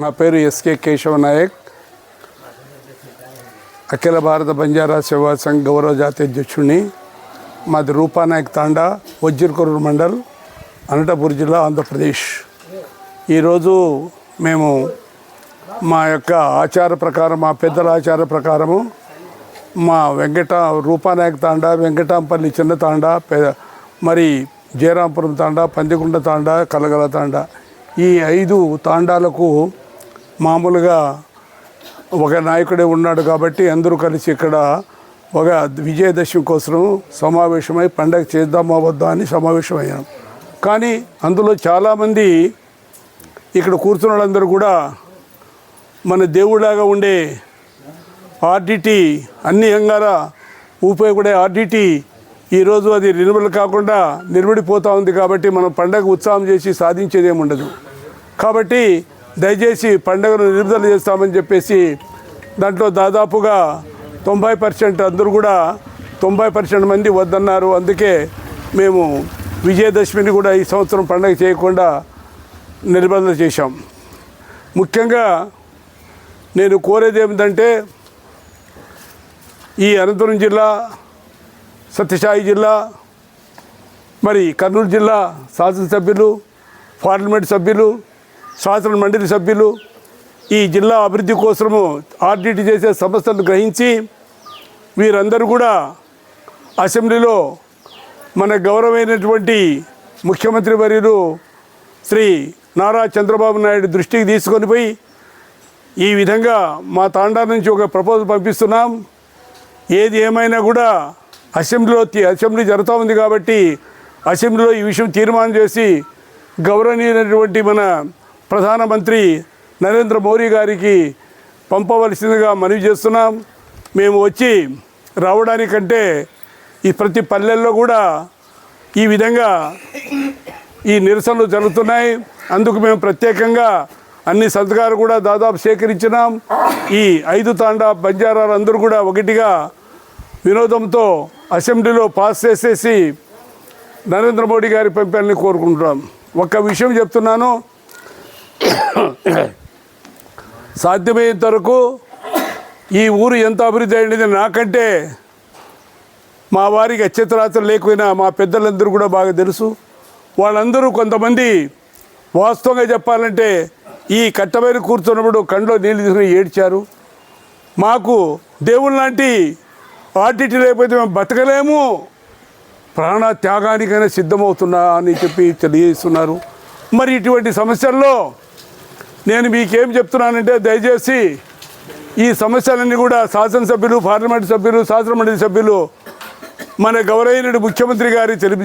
నా పేరు ఎస్కే కేశవ నాయక్. అఖిల భారత బంజారా సేవా సంఘ్ గౌరవ జాతీయ అధ్యక్షుడిని. మాది రూపానాయక్ తాండా వజ్రకొరూరు మండల్ అనంతపురం జిల్లా ఆంధ్రప్రదేశ్. ఈరోజు మేము మా యొక్క ఆచార ప్రకారం మా పెద్దల ఆచార ప్రకారము మా వెంకట రూపానాయక్ తాండా వెంకటాంపల్లి చిన్న తాండా మరి జయరాంపురం తాండా పందికొండ తాండా కలగల తాండా. ఈ ఐదు తాండాలకు మామూలుగా ఒక నాయకుడే ఉన్నాడు కాబట్టి అందరూ కలిసి ఇక్కడ ఒక విజయదశమి కోసం సమావేశమై పండగ చేద్దామా వద్దా అని సమావేశమయ్యాం. కానీ అందులో చాలామంది ఇక్కడ కూర్చున్న వాళ్ళందరూ కూడా మన దేవుడిలాగా ఉండే ఆర్డిటీ అన్ని అంగాల ఉపయోగపడే ఆర్డిటీ ఈరోజు అది నిర్మూలన కాకుండా నిర్మిడిపోతూ ఉంది కాబట్టి మనం పండగ ఉత్సాహం చేసి సాధించేదేముండదు. ఉండదు కాబట్టి దయచేసి పండుగను నిలుపుదల చేస్తామని చెప్పేసి దాంట్లో దాదాపుగా తొంభై పర్సెంట్ అందరూ కూడా తొంభై పర్సెంట్ మంది వద్దన్నారు. అందుకే మేము విజయదశమిని కూడా ఈ సంవత్సరం పండగ చేయకుండా నిర్బంధన చేశాం. ముఖ్యంగా నేను కోరేది ఏమిటంటే ఈ అనంతపురం జిల్లా సత్యసాయి జిల్లా మరి కర్నూలు జిల్లా శాసనసభ్యులు పార్లమెంట్ సభ్యులు శాసన మండలి సభ్యులు ఈ జిల్లా అభివృద్ధి కోసము ఆర్డిటి చేసే సమస్యలను గ్రహించి వీరందరూ కూడా అసెంబ్లీలో మన గౌరవమైనటువంటి ముఖ్యమంత్రి వర్యులు శ్రీ నారా చంద్రబాబు నాయుడు దృష్టికి తీసుకొని పోయి ఈ విధంగా మా తాండా నుంచి ఒక ప్రపోజల్ పంపిస్తున్నాం. ఏది ఏమైనా కూడా అసెంబ్లీలో అసెంబ్లీ జరుగుతూ ఉంది కాబట్టి అసెంబ్లీలో ఈ విషయం తీర్మానం చేసి గౌరవనీయమైనటువంటి మన ప్రధానమంత్రి నరేంద్ర మోడీ గారికి పంపవలసిందిగా మనవి చేస్తున్నాం. మేము వచ్చి రావడానికంటే ఈ ప్రతి పల్లెల్లో కూడా ఈ విధంగా ఈ నిరసనలు జరుగుతున్నాయి. అందుకు మేము ప్రత్యేకంగా అన్ని సంతకాలు కూడా దాదాపు సేకరించినాం. ఈ ఐదు తాండా బంజారాలు అందరూ కూడా ఒకటిగా వినోదంతో అసెంబ్లీలో పాస్ చేసేసి నరేంద్ర మోడీ గారి పంపాలని కోరుకుంటున్నాం. ఒక్క విషయం చెప్తున్నాను. సాధ్యమైనంత వరకు ఈ ఊరు ఎంత అభివృద్ధి అయినది నాకంటే మా వారికి అత్యతరాత్రం లేకపోయినా మా పెద్దలందరూ కూడా బాగా తెలుసు. వాళ్ళందరూ కొంతమంది వాస్తవంగా చెప్పాలంటే ఈ కట్టమైన కూర్చున్నప్పుడు కండ్లో నీళ్ళు తీసుకుని ఏడ్చారు. మాకు దేవుళ్ళ లాంటి ఆర్టిటీ లేకపోతే మేము బతకలేము. ప్రాణ త్యాగానికైనా సిద్ధమవుతున్నా అని చెప్పి తెలియజేస్తున్నారు. మరి ఇటువంటి సమస్యల్లో నేను మీకేం చెప్తున్నానంటే దయచేసి ఈ సమస్యలన్నీ కూడా శాసనసభ్యులు పార్లమెంటు సభ్యులు శాసనమండలి సభ్యులు మన గౌరవనీయుడు ముఖ్యమంత్రి గారి తెలియజే